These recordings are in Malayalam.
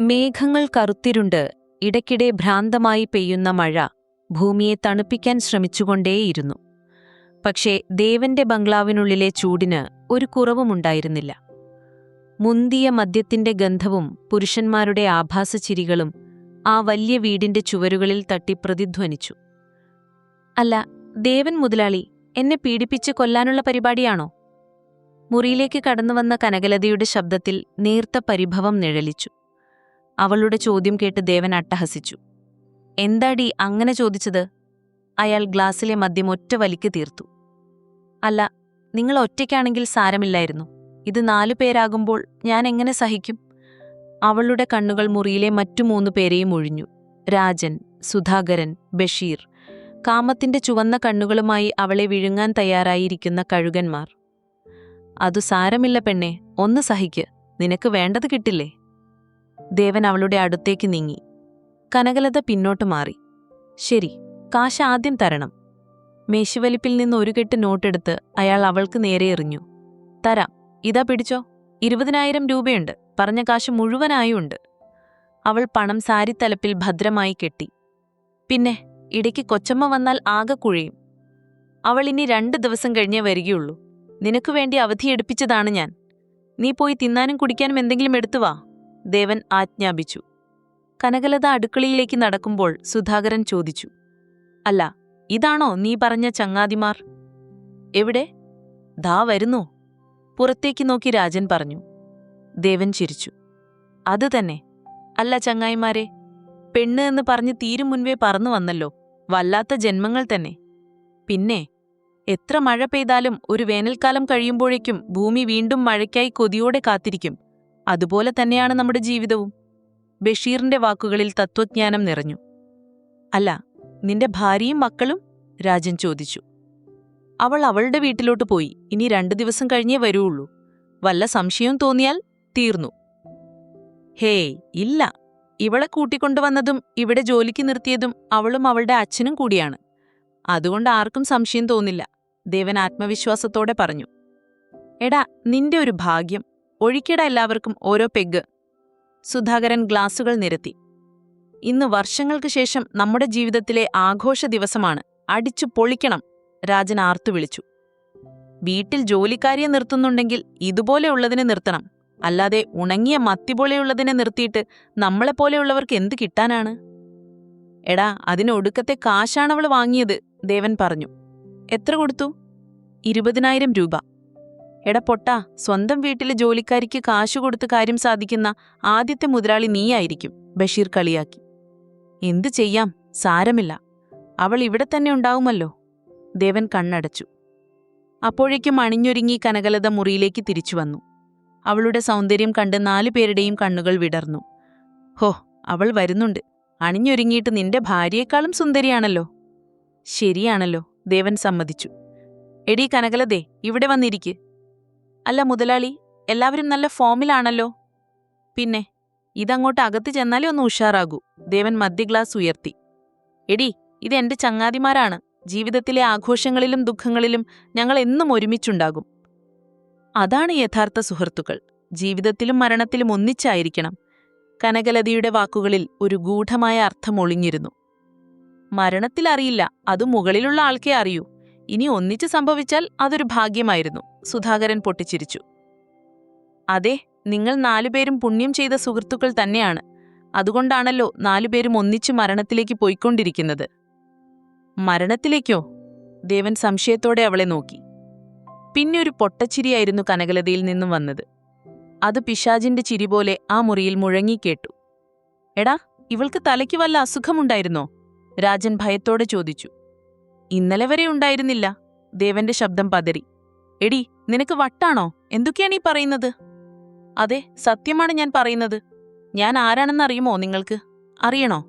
മേഘങ്ങൾ കറുത്തിരുണ്ട് ഇടയ്ക്കിടെ ഭ്രാന്തമായി പെയ്യുന്ന മഴ ഭൂമിയെ തണുപ്പിക്കാൻ ശ്രമിച്ചുകൊണ്ടേയിരുന്നു. പക്ഷേ ദേവന്റെ ബംഗ്ലാവിനുള്ളിലെ ചൂടിന് ഒരു കുറവുമുണ്ടായിരുന്നില്ല മുന്തിയ മദ്യത്തിന്റെ ഗന്ധവും പുരുഷന്മാരുടെ ആഭാസചിരികളും ആ വലിയ വീടിന്റെ ചുവരുകളിൽ തട്ടി പ്രതിധ്വനിച്ചു. അല്ല ദേവൻ മുതലാളി എന്നെ പീഡിപ്പിച്ച് കൊല്ലാനുള്ള പരിപാടിയാണോ? മുറിയിലേക്ക് കടന്നുവന്ന കനകലതയുടെ ശബ്ദത്തിൽ നേർത്ത പരിഭവം നിഴലിച്ചു. അവളുടെ ചോദ്യം കേട്ട് ദേവൻ അട്ടഹസിച്ചു. എന്താടി അങ്ങനെ ചോദിച്ചത്? അയാൾ ഗ്ലാസ്സിലെ മദ്യം ഒറ്റ വലിക്ക് തീർത്തു. അല്ല നിങ്ങൾ ഒറ്റയ്ക്കാണെങ്കിൽ സാരമില്ലായിരുന്നു. ഇത് നാലു പേരാകുമ്പോൾ ഞാൻ എങ്ങനെ സഹിക്കും? അവളുടെ കണ്ണുകൾ മുറിയിലെ മറ്റു മൂന്നു പേരെയും ഒഴിഞ്ഞു. രാജൻ സുധാകരൻ ബഷീർ. കാമത്തിന്റെ ചുവന്ന കണ്ണുകളുമായി അവളെ വിഴുങ്ങാൻ തയ്യാറായിരിക്കുന്ന കഴുകന്മാർ. അതു സാരമില്ല പെണ്ണെ ഒന്ന് സഹിക്ക്. നിനക്ക് വേണ്ടത് കിട്ടില്ലേ? ദേവൻ അവളുടെ അടുത്തേക്ക് നീങ്ങി. കനകലത പിന്നോട്ട് മാറി. ശരി കാശ് ആദ്യം തരണം. മേശുവലിപ്പിൽ നിന്ന് ഒരു കെട്ട് നോട്ടെടുത്ത് അയാൾ അവൾക്ക് നേരെ എറിഞ്ഞു. തരാം ഇതാ പിടിച്ചോ. ഇരുപതിനായിരം രൂപയുണ്ട്. പറഞ്ഞ കാശ് മുഴുവനായുണ്ട്. അവൾ പണം സാരിത്തലപ്പിൽ ഭദ്രമായി കെട്ടി. പിന്നെ ഇടയ്ക്ക് കൊച്ചമ്മ വന്നാൽ ആകെ കുഴയും. അവൾ ഇനി രണ്ട് ദിവസം കഴിഞ്ഞേ വരികയുള്ളൂ. നിനക്കു വേണ്ടി അവധിയെടുപ്പിച്ചതാണ് ഞാൻ. നീ പോയി തിന്നാനും കുടിക്കാനും എന്തെങ്കിലും എടുത്തു വാ. ദേവൻ ആജ്ഞാപിച്ചു. കനകലത അടുക്കളയിലേക്ക് നടക്കുമ്പോൾ സുധാകരൻ ചോദിച്ചു അല്ല ഇതാണോ നീ പറഞ്ഞ ചങ്ങാതിമാർ? എവിടെ? ദാ വരുന്നു. പുറത്തേക്ക് നോക്കി രാജൻ പറഞ്ഞു. ദേവൻ ചിരിച്ചു. അത് തന്നെ. അല്ല ചങ്ങായിമാരെ പെണ്ണ് എന്ന് പറഞ്ഞ് തീരും മുൻപേ പറന്നു വന്നല്ലോ. വല്ലാത്ത ജന്മങ്ങൾ തന്നെ. പിന്നെ എത്ര മഴ പെയ്താലും ഒരു വേനൽക്കാലം കഴിയുമ്പോഴേക്കും ഭൂമി വീണ്ടും മഴയ്ക്കായി കൊതിയോടെ കാത്തിരിക്കും. അതുപോലെ തന്നെയാണ് നമ്മുടെ ജീവിതവും. ബഷീറിന്റെ വാക്കുകളിൽ തത്വജ്ഞാനം നിറഞ്ഞു. അല്ല നിന്റെ ഭാര്യയും മക്കളും? രാജൻ ചോദിച്ചു. അവൾ അവളുടെ വീട്ടിലോട്ട് പോയി. ഇനി രണ്ടു ദിവസം കഴിഞ്ഞേ വരുള്ളൂ വല്ല സംശയവും തോന്നിയാൽ തീർന്നു. ഹേ ഇല്ല. ഇവളെ കൂട്ടിക്കൊണ്ടുവന്നതും ഇവിടെ ജോലിക്ക് നിർത്തിയതും അവളും അവളുടെ അച്ഛനും കൂടിയാണ്. അതുകൊണ്ട് ആർക്കും സംശയം തോന്നില്ല. ദേവൻ ആത്മവിശ്വാസത്തോടെ പറഞ്ഞു. എടാ നിന്റെ ഒരു ഭാഗ്യം. ഒഴിക്കട എല്ലാവർക്കും ഓരോ പെഗ്. സുധാകരൻ ഗ്ലാസുകൾ നിരത്തി. ഇന്ന് വർഷങ്ങൾക്ക് ശേഷം നമ്മുടെ ജീവിതത്തിലെ ആഘോഷ ദിവസമാണ്. അടിച്ചു പൊളിക്കണം രാജൻ ആർത്തു വിളിച്ചു. വീട്ടിൽ ജോലിക്കാരിയെ നിർത്തുന്നുണ്ടെങ്കിൽ ഇതുപോലെയുള്ളതിനെ നിർത്തണം. അല്ലാതെ ഉണങ്ങിയ മത്തി പോലെയുള്ളതിനെ നിർത്തിയിട്ട് നമ്മളെപ്പോലെയുള്ളവർക്ക് എന്ത് കിട്ടാനാണ്? എടാ അതിനൊടുക്കത്തെ കാശാണവൾ വാങ്ങിയത് ദേവൻ പറഞ്ഞു. എത്ര കൊടുത്തു? ഇരുപതിനായിരം രൂപ. എടാ പൊട്ടാ സ്വന്തം വീട്ടിലെ ജോലിക്കാരിക്ക് കാശു കൊടുത്ത് കാര്യം സാധിക്കുന്ന ആദ്യത്തെ മുതലാളി നീയായിരിക്കും ബഷീർ കളിയാക്കി. എന്തു ചെയ്യാം? സാരമില്ല. അവൾ ഇവിടെ തന്നെ ഉണ്ടാവുമല്ലോ. ദേവൻ കണ്ണടച്ചു. അപ്പോഴേക്കും അണിഞ്ഞൊരുങ്ങി കനകലത മുറിയിലേക്ക് തിരിച്ചു വന്നു. അവളുടെ സൗന്ദര്യം കണ്ട് നാലു പേരുടെയും കണ്ണുകൾ വിടർന്നു. ഹോ അവൾ വരുന്നുണ്ട്. അണിഞ്ഞൊരുങ്ങിയിട്ട് നിന്റെ ഭാര്യയെക്കാളും സുന്ദരിയാണല്ലോ. ശരിയാണല്ലോ ദേവൻ സമ്മതിച്ചു. എടീ കനകലതേ ഇവിടെ വന്നിരിക്ക്. അല്ല മുതലാളി എല്ലാവരും നല്ല ഫോമിലാണല്ലോ. പിന്നെ ഇതങ്ങോട്ട് അകത്ത് ചെന്നാലേ ഒന്ന് ഉഷാറാകൂ. ദേവൻ മദ്യഗ്ലാസ് ഉയർത്തി. എടി ഇത് എന്റെ ചങ്ങാതിമാരാണ്. ജീവിതത്തിലെ ആഘോഷങ്ങളിലും ദുഃഖങ്ങളിലും ഞങ്ങൾ എന്നും ഒരുമിച്ചുണ്ടാകും. അതാണ് യഥാർത്ഥ സുഹൃത്തുക്കൾ. ജീവിതത്തിലും മരണത്തിലും ഒന്നിച്ചായിരിക്കണം. കനകലതയുടെ വാക്കുകളിൽ ഒരു ഗൂഢമായ അർത്ഥം ഒളിഞ്ഞിരുന്നു. മരണത്തിലറിയില്ല അത് മുകളിലുള്ള ആൾക്കേ അറിയൂ. ഇനി ഒന്നിച്ച് സംഭവിച്ചാൽ അതൊരു ഭാഗ്യമായിരുന്നു. സുധാകരൻ പൊട്ടിച്ചിരിച്ചു. അതെ നിങ്ങൾ നാലുപേരും പുണ്യം ചെയ്ത സുഹൃത്തുക്കൾ തന്നെയാണ്. അതുകൊണ്ടാണല്ലോ നാലുപേരും ഒന്നിച്ചു മരണത്തിലേക്ക് പോയിക്കൊണ്ടിരിക്കുന്നത്. മരണത്തിലേക്കോ? ദേവൻ സംശയത്തോടെ അവളെ നോക്കി. പിന്നെ ഒരു പൊട്ടച്ചിരിയായിരുന്നു കനകലതയിൽ നിന്നും വന്നത്. അത് പിശാജിന്റെ ചിരി പോലെ ആ മുറിയിൽ മുഴങ്ങിക്കേട്ടു എടാ ഇവൾക്ക് തലയ്ക്ക് വല്ല അസുഖമുണ്ടായിരുന്നോ? രാജൻ ഭയത്തോടെ ചോദിച്ചു. ഇന്നലെ വരെ ഉണ്ടായിരുന്നില്ല. ദേവന്റെ ശബ്ദം പതറി. എടി നിനക്ക് വട്ടാണോ? എന്തൊക്കെയാണ് ഈ പറയുന്നത്? അതെ സത്യമാണ് ഞാൻ പറയുന്നത്. ഞാൻ ആരാണെന്ന് അറിയുമോ നിങ്ങൾക്ക്? അറിയണോ?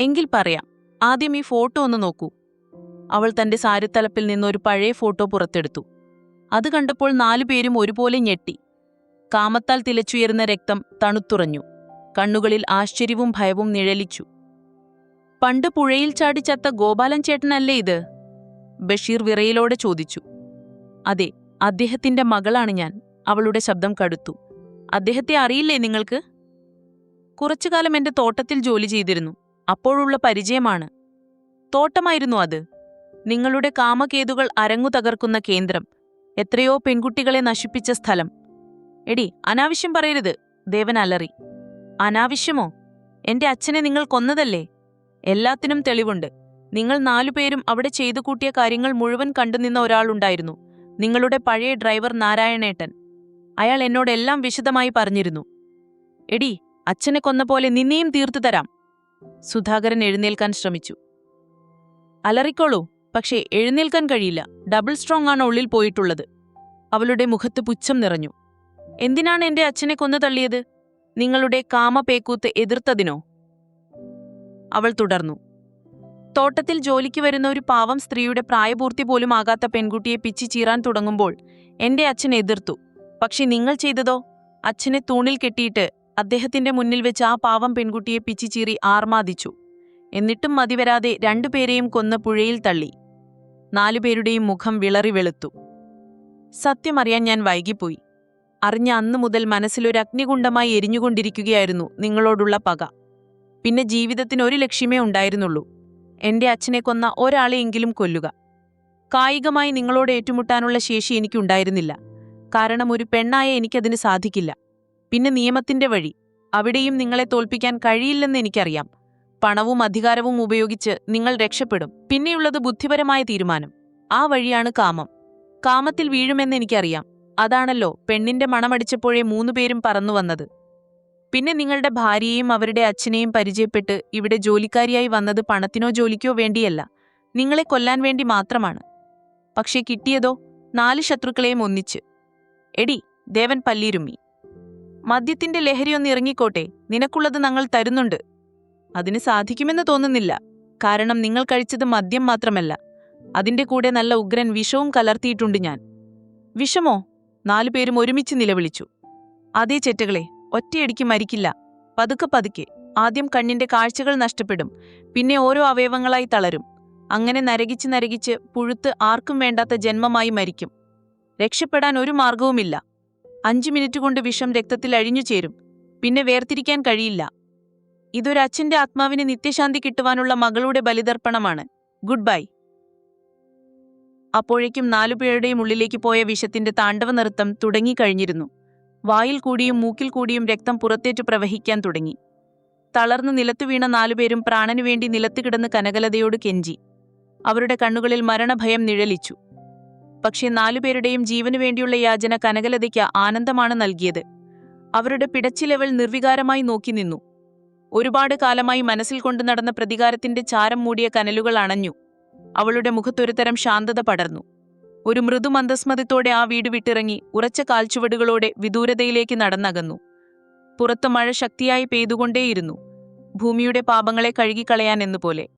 എങ്കിൽ പറയാം. ആദ്യം ഈ ഫോട്ടോ ഒന്ന് നോക്കൂ. അവൾ തന്റെ സാരിത്തലപ്പിൽ ഒരു പഴയ ഫോട്ടോ പുറത്തെടുത്തു. അത് കണ്ടപ്പോൾ നാലുപേരും ഒരുപോലെ ഞെട്ടി. കാമത്താൽ തിലച്ചുയരുന്ന രക്തം തണുത്തുറഞ്ഞു. കണ്ണുകളിൽ ആശ്ചര്യവും ഭയവും നിഴലിച്ചു. പണ്ട് പുഴയിൽ ചാടി ചത്ത ഗോപാലൻ ചേട്ടനല്ലേ ഇത്? ബഷീർ വിറയിലോടെ ചോദിച്ചു. അതെ അദ്ദേഹത്തിന്റെ മകളാണ് ഞാൻ. അവളുടെ ശബ്ദം കടുത്തു. അദ്ദേഹത്തെ അറിയില്ലേ നിങ്ങൾക്ക്? കുറച്ചുകാലം എന്റെ തോട്ടത്തിൽ ജോലി ചെയ്തിരുന്നു. അപ്പോഴുള്ള പരിചയമാണ്. തോട്ടമായിരുന്നു അത്. നിങ്ങളുടെ കാമകേതുകൾ അരങ്ങു തകർക്കുന്ന കേന്ദ്രം. എത്രയോ പെൺകുട്ടികളെ നശിപ്പിച്ച സ്ഥലം. എടി അനാവശ്യം പറയരുത്. ദേവൻ അലറി. അനാവശ്യമോ? എന്റെ അച്ഛനെ നിങ്ങൾ കൊന്നതല്ലേ? എല്ലാത്തിനും തെളിവുണ്ട്. നിങ്ങൾ നാലുപേരും അവിടെ ചെയ്തു കൂട്ടിയ കാര്യങ്ങൾ മുഴുവൻ കണ്ടുനിന്ന ഒരാളുണ്ടായിരുന്നു നിങ്ങളുടെ പഴയ ഡ്രൈവർ നാരായണേട്ടൻ. അയാൾ എന്നോട് എല്ലാം വിശദമായി പറഞ്ഞിരുന്നു. എടി അച്ഛനെ കൊന്ന പോലെ നിന്നെയും തീർത്തു തരാം. സുധാകരൻ എഴുന്നേൽക്കാൻ ശ്രമിച്ചു. അലറിക്കോളൂ പക്ഷേ എഴുന്നേൽക്കാൻ കഴിയില്ല. ഡബിൾ സ്ട്രോങ് ആണ് ഉള്ളിൽ പോയിട്ടുള്ളത്. അവളുടെ മുഖത്ത് പുച്ഛം നിറഞ്ഞു. എന്തിനാണ് എന്റെ അച്ഛനെ കൊന്നു തള്ളിയത്? നിങ്ങളുടെ കാമപേക്കൂത്ത് എതിർത്തതിനോ? അവൾ തുടർന്നു. തോട്ടത്തിൽ ജോലിക്ക് വരുന്ന ഒരു പാവം സ്ത്രീയുടെ പ്രായപൂർത്തി പോലും ആകാത്ത പെൺകുട്ടിയെ പിച്ചി ചീറാൻ തുടങ്ങുമ്പോൾ എന്റെ അച്ഛൻ എതിർത്തു. പക്ഷെ നിങ്ങൾ ചെയ്തതോ? അച്ഛനെ തൂണിൽ കെട്ടിയിട്ട് അദ്ദേഹത്തിന്റെ മുന്നിൽ വെച്ച് ആ പാവം പെൺകുട്ടിയെ പിച്ചി ചീറി ആർമാദിച്ചു. എന്നിട്ടും മതിവരാതെ രണ്ടുപേരെയും കൊന്ന് പുഴയിൽ തള്ളി. നാലുപേരുടെയും മുഖം വിളറി വെളുത്തു. സത്യമറിയാൻ ഞാൻ വൈകിപ്പോയി. അറിഞ്ഞ അന്നു മുതൽ മനസ്സിലൊരു അഗ്നികുണ്ഡമായി എരിഞ്ഞുകൊണ്ടിരിക്കുകയായിരുന്നു നിങ്ങളോടുള്ള പക. പിന്നെ ജീവിതത്തിന് ഒരു ലക്ഷ്യമേ ഉണ്ടായിരുന്നുള്ളൂ. എന്റെ അച്ഛനെ കൊന്ന ഒരാളെയെങ്കിലും കൊല്ലുക. കായികമായി നിങ്ങളോട് ഏറ്റുമുട്ടാനുള്ള ശേഷി എനിക്കുണ്ടായിരുന്നില്ല. കാരണം ഒരു പെണ്ണായ എനിക്കതിന് സാധിക്കില്ല. പിന്നെ നിയമത്തിന്റെ വഴി. അവിടെയും നിങ്ങളെ തോൽപ്പിക്കാൻ കഴിയില്ലെന്ന് എനിക്കറിയാം. പണവും അധികാരവും ഉപയോഗിച്ച് നിങ്ങൾ രക്ഷപ്പെടും. പിന്നെയുള്ളത് ബുദ്ധിപരമായ തീരുമാനം. ആ വഴിയാണ് കാമം. കാമത്തിൽ വീഴുമെന്ന് എനിക്കറിയാം. അതാണല്ലോ പെണ്ണിന്റെ മണമടിച്ചപ്പോഴേ മൂന്നുപേരും പറന്നു വന്നത് പിന്നെ നിങ്ങളുടെ ഭാര്യയെയും അവരുടെ അച്ഛനെയും പരിചയപ്പെട്ട് ഇവിടെ ജോലിക്കാരിയായി വന്നത് പണത്തിനോ ജോലിക്കോ വേണ്ടിയല്ല. നിങ്ങളെ കൊല്ലാൻ വേണ്ടി മാത്രമാണ്. പക്ഷേ കിട്ടിയതോ നാല് ശത്രുക്കളെയും ഒന്നിച്ച്. എടി ദേവൻ പല്ലീരുമ്മി. മദ്യത്തിന്റെ ലഹരിയൊന്ന് ഇറങ്ങിക്കോട്ടെ. നിനക്കുള്ളത് ഞങ്ങൾ തരുന്നുണ്ട്. അതിന് സാധിക്കുമെന്ന് തോന്നുന്നില്ല. കാരണം നിങ്ങൾ കഴിച്ചത് മദ്യം മാത്രമല്ല. അതിന്റെ കൂടെ നല്ല ഉഗ്രൻ വിഷവും കലർത്തിയിട്ടുണ്ട് ഞാൻ. വിഷമോ? നാലുപേരും ഒരുമിച്ച് നിലവിളിച്ചു. അതേ ചെറ്റകളെ ഒറ്റയടിക്ക് മരിക്കില്ല. പതുക്കെ പതുക്കെ. ആദ്യം കണ്ണിന്റെ കാഴ്ചകൾ നഷ്ടപ്പെടും. പിന്നെ ഓരോ അവയവങ്ങളായി തളരും. അങ്ങനെ നരകിച്ച് നരകിച്ച് പുഴുത്ത് ആർക്കും വേണ്ടാത്ത ജന്മമായി മരിക്കും. രക്ഷപ്പെടാൻ ഒരു മാർഗവുമില്ല അഞ്ചു മിനിറ്റ് കൊണ്ട് വിഷം രക്തത്തിൽ അഴിഞ്ഞു ചേരും. പിന്നെ വേർതിരിക്കാൻ കഴിയില്ല. ഇതൊരച്ഛന്റെ ആത്മാവിന് നിത്യശാന്തി കിട്ടുവാനുള്ള മകളുടെ ബലിതർപ്പണമാണ്. Good bye. അപ്പോഴേക്കും നാലുപേരുടെയും ഉള്ളിലേക്ക് പോയ വിഷത്തിന്റെ താണ്ഡവ നൃത്തം തുടങ്ങിക്കഴിഞ്ഞിരുന്നു. വായിൽ കൂടിയും മൂക്കിൽ കൂടിയും രക്തം പുറത്തേറ്റ് പ്രവഹിക്കാൻ തുടങ്ങി. തളർന്ന് നിലത്തു വീണ നാലുപേരും പ്രാണനു വേണ്ടി നിലത്ത് കിടന്ന് കനകലതയോട് കെഞ്ചി. അവരുടെ കണ്ണുകളിൽ മരണഭയം നിഴലിച്ചു. പക്ഷേ നാലുപേരുടെയും ജീവനു വേണ്ടിയുള്ള യാചന കനകലതയ്ക്ക് ആനന്ദമാണ് നൽകിയത്. അവരുടെ പിടച്ചിലവൾ നിർവികാരമായി നോക്കി നിന്നു. ഒരുപാട് കാലമായി മനസ്സിൽ കൊണ്ടു നടന്ന പ്രതികാരത്തിന്റെ ചാരം മൂടിയ കനലുകൾ അണഞ്ഞു. അവളുടെ മുഖത്തൊരുതരം ശാന്തത പടർന്നു. ഒരു മൃദുമന്ദസ്മതത്തോടെ ആ വീട് വിട്ടിറങ്ങി ഉറച്ച കാൽച്ചുവടുകളോടെ വിദൂരതയിലേക്ക് നടന്നകന്നു. പുറത്ത് മഴ ശക്തിയായി പെയ്തുകൊണ്ടേയിരുന്നു. ഭൂമിയുടെ പാപങ്ങളെ കഴുകിക്കളയാൻ എന്നുപോലെ.